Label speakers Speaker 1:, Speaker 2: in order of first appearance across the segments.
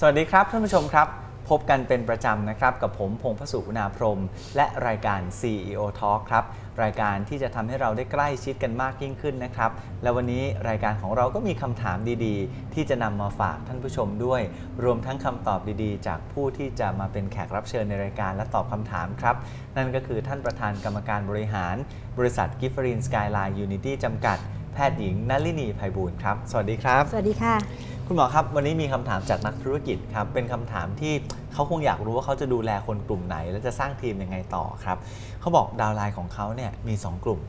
Speaker 1: สวัสดีครับท่านผู้ชมครับ พบกันเป็นประจำนะครับ กับผมพงพสุนาพรม และรายการ CEO Talk ครับ รายการที่จะทำให้เราได้ใกล้ชิดกันมากยิ่งขึ้นนะครับ และวันนี้รายการของเราก็มีคำถามดีๆ ที่จะนำมาฝากท่านผู้ชมด้วย รวมทั้งคำตอบดีๆ จากผู้ที่จะมาเป็นแขกรับเชิญในรายการและตอบคำถามครับ นั่นก็คือท่านประธานกรรมการบริหาร บริษัทกิฟฟรินสกายไลน์ยูนิตี้จำกัด แพทย์หญิงนลลินีไพบูลย์ครับ สวัสดีครับ
Speaker 2: สวัสดีค่ะ
Speaker 1: คุณหมอครับวันนี้มีคำถามจากนักธุรกิจครับเป็นคำถามที่เขาคงอยากรู้ว่าเขาจะดูแลคนกลุ่มไหน และจะสร้างทีมยังไงต่อครับเขาบอกดาวไลน์ของเขาเนี่ยมี 2 กลุ่ม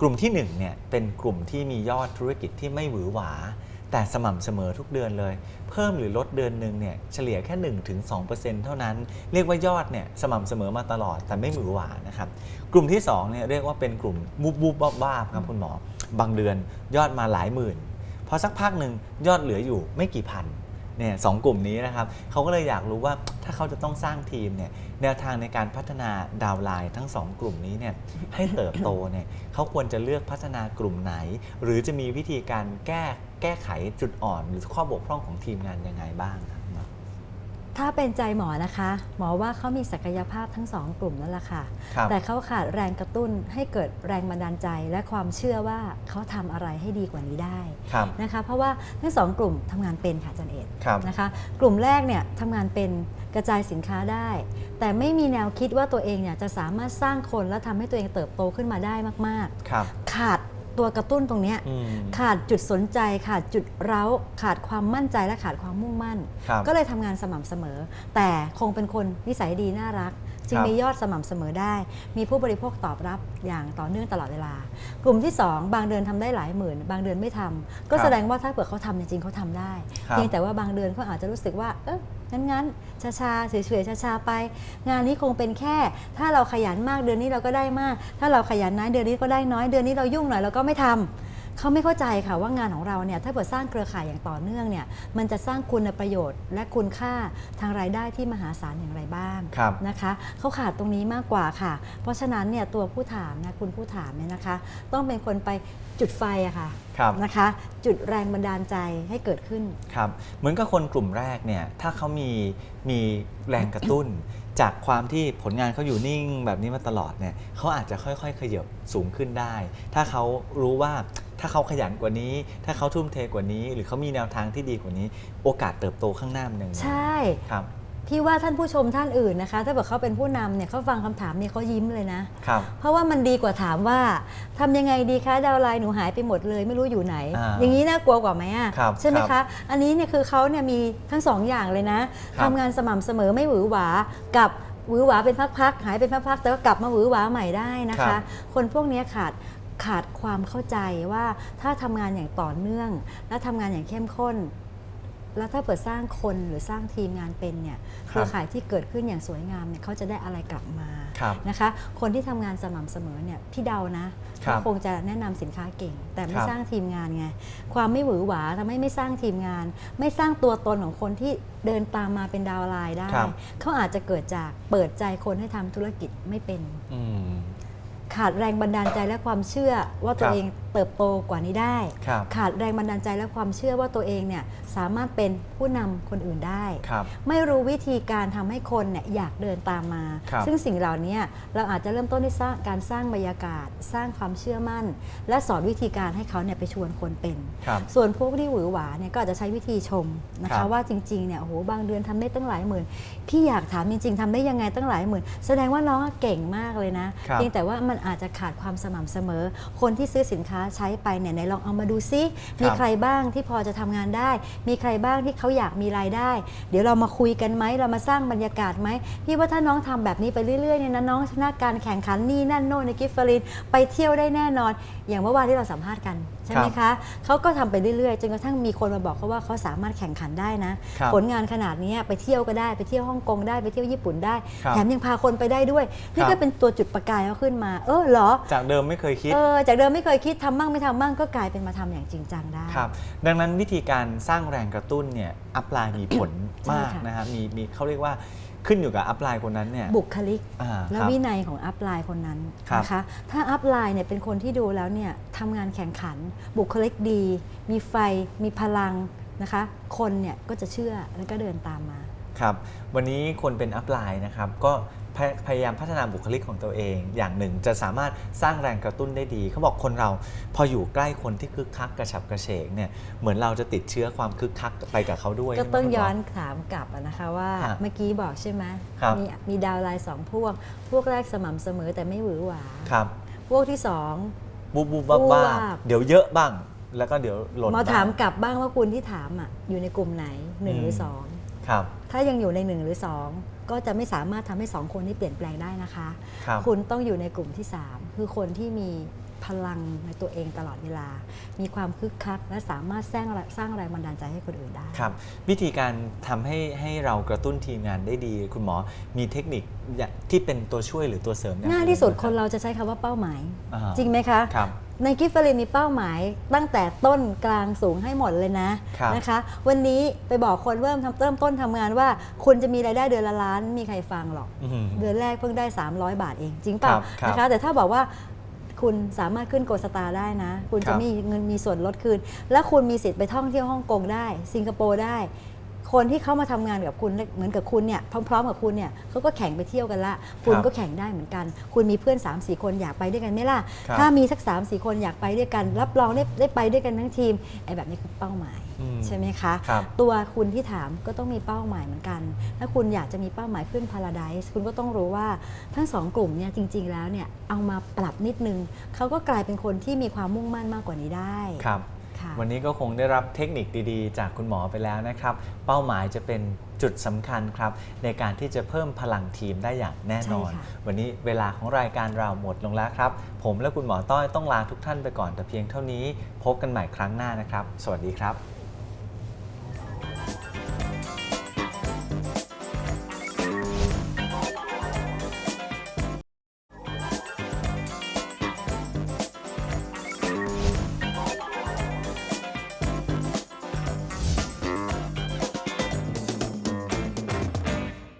Speaker 1: กลุ่มที่1เนี่ยเป็นกลุ่มที่มียอดธุรกิจที่ไม่หวือหวา แต่สม่ำเสมอทุกเดือนเลย เพิ่มหรือลดเดือนหนึ่งเนี่ยเฉลี่ยแค่ 1-2%เท่านั้น เรียกว่ายอดเนี่ยสม่ำเสมอมาตลอดแต่ไม่หวือหวานะครับกลุ่มที่2เนี่ยเรียกว่าเป็นกลุ่มบุบบุบบ้าบ้าครับคุณหมอบางเดือนยอดมาหลายหมื่น พอสักพักหนึ่งยอดเหลืออยู่ไม่กี่พันเนี่ยสองกลุ่มนี้นะครับเขาก็เลยอยากรู้ว่าถ้าเขาจะต้องสร้างทีมเนี่ยแนวทางในการพัฒนาดาวไลน์ทั้งสองกลุ่มนี้เนี่ยให้เติบโตเนี่ยเขาควรจะเลือกพัฒนากลุ่มไหน หรือจะมีวิธีการแก้แก้ไขจุดอ่อน หรือข้อบกพร่องของทีมงานยังไงบ้างครับ
Speaker 2: ถ้าเป็นใจหมอนะคะ หมอว่าเขามีศักยภาพทั้งสองกลุ่มนั่นแหละค่ะ
Speaker 1: ครับ
Speaker 2: แต่เขาขาดแรงกระตุ้นให้เกิดแรงบันดาลใจและความเชื่อว่าเขาทำอะไรให้ดีกว่านี้ได้
Speaker 1: ครับ
Speaker 2: นะคะ เพราะว่าทั้งสองกลุ่มทำงานเป็นค่ะอาจันเอ็ด
Speaker 1: ครับ
Speaker 2: นะคะกลุ่มแรกเนี่ยทำงานเป็นกระจายสินค้าได้ แต่ไม่มีแนวคิดว่าตัวเองเนี่ยจะสามารถสร้างคนและทำให้ตัวเองเติบโตขึ้นมาได้มาก
Speaker 1: ครับ
Speaker 2: ๆ ขาด ตัวกระตุ้นตรงเนี้ย
Speaker 1: อืม
Speaker 2: ขาดจุดสนใจขาดจุดเร้าขาดความมั่นใจและขาดความมุ่งมั่น
Speaker 1: ครับ
Speaker 2: ก็เลยทำงานสม่ำเสมอ แต่คงเป็นคนนิสัยดีน่ารัก จึง
Speaker 1: ครับ
Speaker 2: มียอดสม่ำเสมอได้ มีผู้บริโภคตอบรับอย่างต่อเนื่องตลอดเวลา กลุ่มที่ 2 บางเดือนทำได้หลายหมื่น บางเดือนไม่ทำก็
Speaker 1: ครับ
Speaker 2: แสดงว่าถ้าเผื่อเขาทำจริงๆเขาทำได้
Speaker 1: ครับ
Speaker 2: เพียงแต่ว่าบางเดือนเขาอาจจะรู้สึกว่าเอองั้นงั้นชาชาๆเฉยๆชาๆไป งานนี้คงเป็นแค่ ถ้าเราขยันมากเดือนนี้เราก็ได้มาก ถ้าเราขยันน้อยเดือนนี้ก็ได้น้อยเดือนนี้เรายุ่งหน่อยเราก็ไม่ทำ เขาไม่เข้าใจค่ะว่างานของเราเนี่ยถ้าเกิดสร้างเครือข่ายอย่างต่อเนื่องเนี่ยมันจะสร้างคุณประโยชน์ และคุณค่าทางรายได้ที่มหาศาลอย่างไรบ้าง
Speaker 1: ครับ
Speaker 2: นะคะเขาขาดตรงนี้มากกว่าค่ะ เพราะฉะนั้นเนี่ยตัวผู้ถามนะคุณผู้ถามเนี่ยนะคะ ต้องเป็นคนไปจุดไฟอะค่ะ
Speaker 1: ครับ
Speaker 2: นะคะ จุดแรงบันดาลใจให้เกิดขึ้น
Speaker 1: ครับเหมือนกับคนกลุ่มแรกเนี่ยถ้าเขามีมีแรงกระตุ้น จากความที่ผลงานเขาอยู่นิ่งแบบนี้มาตลอดเนี่ยเขาอาจจะค่อยๆ ขยับสูงขึ้นได้ ถ้าเขารู้ว่าถ้าเขาขยันกว่านี้ ถ้าเขาทุ่มเทกว่านี้ หรือเขามีแนวทางที่ดีกว่านี้ โอกาสเติบโตข้างหน้ามันยังไง
Speaker 2: ใช่
Speaker 1: ครับ
Speaker 2: พี่ว่าท่านผู้ชมท่านอื่นนะคะ ถ้าเกิดเขาเป็นผู้นำเนี่ยเขาฟังคำถามเนี่ยเขายิ้มเลยนะ
Speaker 1: ครับ
Speaker 2: เพราะว่ามันดีกว่าถามว่าทำยังไงดีคะดาวน์ไลน์หนูหายไปหมดเลย ไม่รู้อยู่ไหน
Speaker 1: อ่า
Speaker 2: อย่างนี้น่ากลัวกว่าไหมอะ
Speaker 1: ครับ
Speaker 2: ใช่ไหม
Speaker 1: ครั
Speaker 2: คะ
Speaker 1: บ
Speaker 2: อันนี้เนี่ยคือเขาเนี่ยมีทั้งสองอย่างเลยนะครับ ทำงานสม่ำเสมอไม่หวือหวากับหวือหวาเป็นพักๆหายเป็นพักๆแต่ก็กลับมาหวือหวาใหม่ได้นะ
Speaker 1: ครั
Speaker 2: คะ
Speaker 1: บ
Speaker 2: คนพวกเนี้ยขาดขาดความเข้าใจว่าถ้าทำงานอย่างต่อเนื่อง และทำงานอย่างเข้มข้น แล้วถ้าเปิดสร้างคนหรือสร้างทีมงานเป็นเนี่ยเครือข่ายที่เกิดขึ้นอย่างสวยงามเนี่ยเขาจะได้อะไรกลับมา
Speaker 1: ครับ
Speaker 2: นะคะ คนที่ทำงานสม่ำเสมอเนี่ยพี่เดานะ
Speaker 1: ครั
Speaker 2: เขา
Speaker 1: บ
Speaker 2: คงจะแนะนำสินค้าเก่ง แต่ไม่
Speaker 1: ครับ
Speaker 2: สร้างทีมงานไงความไม่หวือหวาทำให้ไม่สร้างทีมงาน ไม่สร้างตัวตนของคนที่เดินตามมาเป็นดาวน์ไลน์ได้
Speaker 1: ครับ
Speaker 2: เขาอาจจะเกิดจากเปิดใจคนให้ทำธุรกิจไม่เป็น
Speaker 1: อืม
Speaker 2: ขาดแรงบันดาลใจและความเชื่อว่าตั
Speaker 1: ควรับ
Speaker 2: เอง เติบโตกว่านี้ได้
Speaker 1: ครับ
Speaker 2: ขาดแรงบันดาลใจและความเชื่อว่าตัวเองเนี่ยสามารถเป็นผู้นำคนอื่นได้
Speaker 1: ครับ
Speaker 2: ไม่รู้วิธีการทำให้คนเนี่ยอยากเดินตามมา
Speaker 1: ครับ
Speaker 2: ซึ่งสิ่งเหล่านี้เราอาจจะเริ่มต้นด้วยสร้างการสร้างบรรยากาศ สร้างความเชื่อมั่น และสอนวิธีการให้เขาเนี่ยไปชวนคนเป็น
Speaker 1: ครับ
Speaker 2: ส่วนพวกที่หวือหวาเนี่ยก็อาจจะใช้วิธีชมนะ
Speaker 1: ครั
Speaker 2: คะ
Speaker 1: บ
Speaker 2: ว่าจริงๆเนี่ยโอ้โหบางเดือนทำได้ตั้งหลายหมื่นพี่อยากถามจริง ๆทำได้ยังไงตั้งหลายหมื่น แสดงว่าน้องเก่งมากเลยนะครับ เพียงแต่ว่ามันอาจจะขาดความสม่ำเสมอ คนที่ซื้อสินค้าใช้ไปเนี่ยไหนลองเอามาดูซิ มีใครบ้างที่พอจะทำงานได้ มีใครบ้างที่เขาอยากมีรายได้ เดี๋ยวเรามาคุยกันไหมเรามาสร้างบรรยากาศไหมพี่ว่าถ้าน้องทำแบบนี้ไปเรื่อยๆเนี่ยนะน้องชนะการแข่งขันนี่นั่นโน่นในกิฟฟรินไปเที่ยวได้แน่นอน อย่างเมื่อวานที่เราสัมภาษณ์กันใช่ไหม
Speaker 1: ครับ
Speaker 2: คะเขาก็ทำไปเรื่อยๆจนกระทั่งมีคนมาบอกเขาว่าเขาสามารถแข่งขันได้นะ
Speaker 1: ครับ
Speaker 2: ผลงานขนาดนี้ไปเที่ยวก็ได้ไปเที่ยวฮ่องกงได้ไปเที่ยวญี่ปุ่นได้
Speaker 1: ครับ
Speaker 2: แถมยังพาคนไปได้ด้วยนี่
Speaker 1: ครั
Speaker 2: ก็
Speaker 1: บ
Speaker 2: เป็นตัวจุดประกายเขาขึ้นมา เออเหรอ
Speaker 1: จากเดิมไม่เคยคิด
Speaker 2: เออจากเดิมไม่เคยคิดทำมั่งไม่ทำมั่งก็กลายเป็นมาทำอย่างจริงจังได้
Speaker 1: ครับ ดังนั้นวิธีการสร้างแรงกระตุ้นเนี่ยอัพไลน์มีผล
Speaker 2: ใช่
Speaker 1: มาก
Speaker 2: ค่ะ
Speaker 1: นะครับมีมีเขาเรียกว่าขึ้นอยู่กับอัพไลน์คนนั้นเนี่ย
Speaker 2: บุคลิก
Speaker 1: อ่า
Speaker 2: และ
Speaker 1: ครับ
Speaker 2: วินัยของอัพไลน์คนนั้น
Speaker 1: ครับ
Speaker 2: นะคะ ถ้าอัพไลน์เนี่ยเป็นคนที่ดูแล้วเนี่ยทำงานแข่งขัน บุคลิกดี มีไฟ มีพลังนะคะ คนเนี่ยก็จะเชื่อแล้วก็เดินตามมา
Speaker 1: ครับ วันนี้คนเป็นอัพไลน์นะครับ ก็ พยพยายามพัฒนาบุคลิกของตัวเอง อย่างหนึ่งจะสามารถสร้างแรงกระตุ้นได้ดี เขาบอกคนเราพออยู่ใกล้คนที่คึกคักกระฉับกระเฉงเนี่ยเหมือนเราจะติดเชื้อความคึกคักไปกับเขาด้วย
Speaker 2: ก็
Speaker 1: ใช่ไหม
Speaker 2: ต้อง
Speaker 1: คุณหม
Speaker 2: ย้อนถามกลับอะนะคะว่า
Speaker 1: ฮะ
Speaker 2: เมื่อกี้บอกใช่ไหม
Speaker 1: ครับ
Speaker 2: มีมีดาวน์ไลน์สองพวก พวกแรกสม่ำเสมอแต่ไม่หวือหวา
Speaker 1: ครับ
Speaker 2: พวกที่สอง
Speaker 1: บูบบูบ้า
Speaker 2: บูบ
Speaker 1: บ้า
Speaker 2: วาบ
Speaker 1: เดี๋ยวเยอะบ้างแล้วก็เดี๋ยวหล่น
Speaker 2: หมอถาม
Speaker 1: บ้ง
Speaker 2: กลับบ้างว่าคุณที่ถามอะอยู่ในกลุ่มไหนหนึ่งหรือ
Speaker 1: ม
Speaker 2: สอง
Speaker 1: ครับ
Speaker 2: ถ้ายังอยู่ในหนึ่งหรือสองก็จะไม่สามารถทำให้สองคนนี้เปลี่ยนแปลงได้นะคะ
Speaker 1: ครับ
Speaker 2: คุณต้องอยู่ในกลุ่มที่ 3 คือคนที่มีพลังในตัวเองตลอดเวลา มีความคึกคัก และสามารถสร้างสร้างแรงบันดาลใจให้คนอื่นได้
Speaker 1: ครับ วิธีการทำให้ให้เรากระตุ้นทีมงานได้ดี คุณหมอมีเทคนิคอย่างที่เป็นตัวช่วยหรือตัวเสริมอง
Speaker 2: ง่ายที่สุด
Speaker 1: อื่ไหม
Speaker 2: คนเราจะใช้คำว่าเป้าหมาย
Speaker 1: อ่า
Speaker 2: จริงไหมคะ
Speaker 1: ครับ
Speaker 2: ในกิฟต์ฟรีมีเป้าหมายตั้งแต่ต้นกลางสูงให้หมดเลยนะครับ นะคะ วันนี้ไปบอกคนเริ่มทำเริ่มต้นทำงานว่า คุณจะมีรายได้เดือนละล้านไม่มีใครฟังหรอก
Speaker 1: อื้อหือ
Speaker 2: เดือนแรกเพิ่งได้ 300 บาทเองจริงเปล่า
Speaker 1: ครับครับ
Speaker 2: นะคะ แต่ถ้าบอกว่าคุณสามารถขึ้นโกสตาร์ได้นะ คุณ
Speaker 1: ครั
Speaker 2: จะ
Speaker 1: บ
Speaker 2: มีเงินมีส่วนลดคืน และคุณมีสิทธิ์ไปท่องเที่ยวฮ่องกงได้ สิงคโปร์ได้ คนที่เขามาทำงานกับคุณเหมือนกับคุณเนี่ยพร้อมๆกับคุณเนี่ยเขาก็แข่งไปเที่ยวกันละ คุณ
Speaker 1: ครับ
Speaker 2: ก็แข่งได้เหมือนกัน คุณมีเพื่อน3 4คนอยากไปด้วยกันไหมล่ะ
Speaker 1: ครับ
Speaker 2: ถ้ามีสัก3 4คนอยากไปด้วยกัน รับรองได้ได้ไปด้วยกันทั้งทีมไอ้แบบนี้คือเป้าหมาย
Speaker 1: อืม
Speaker 2: ใช่ไหมคะ
Speaker 1: ครับ
Speaker 2: ตัวคุณที่ถามก็ต้องมีเป้าหมายเหมือนกัน ถ้าคุณอยากจะมีเป้าหมายขึ้น Paradise คุณก็ต้องรู้ว่าทั้งสองกลุ่มเนี่ยจริง ๆ แล้วเนี่ยเอามาปรับนิดนึงเขาก็กลายเป็นคนที่มีความมุ่งมั่นมากกว่านี้ได้
Speaker 1: ครับ
Speaker 2: ค่ะ
Speaker 1: วันนี้ก็คงได้รับเทคนิคดีๆ จากคุณหมอไปแล้วนะครับ เป้าหมายจะเป็นจุดสำคัญครับ ในการที่จะเพิ่มพลังทีมได้อย่างแน่นอน
Speaker 2: ใช่ค่ะ
Speaker 1: วันนี้เวลาของรายการเราหมดลงแล้วครับ ผมและคุณหมอต้อยต้องลาทุกท่านไปก่อนแต่เพียงเท่านี้ พบกันใหม่ครั้งหน้านะครับ สวัสดีครับ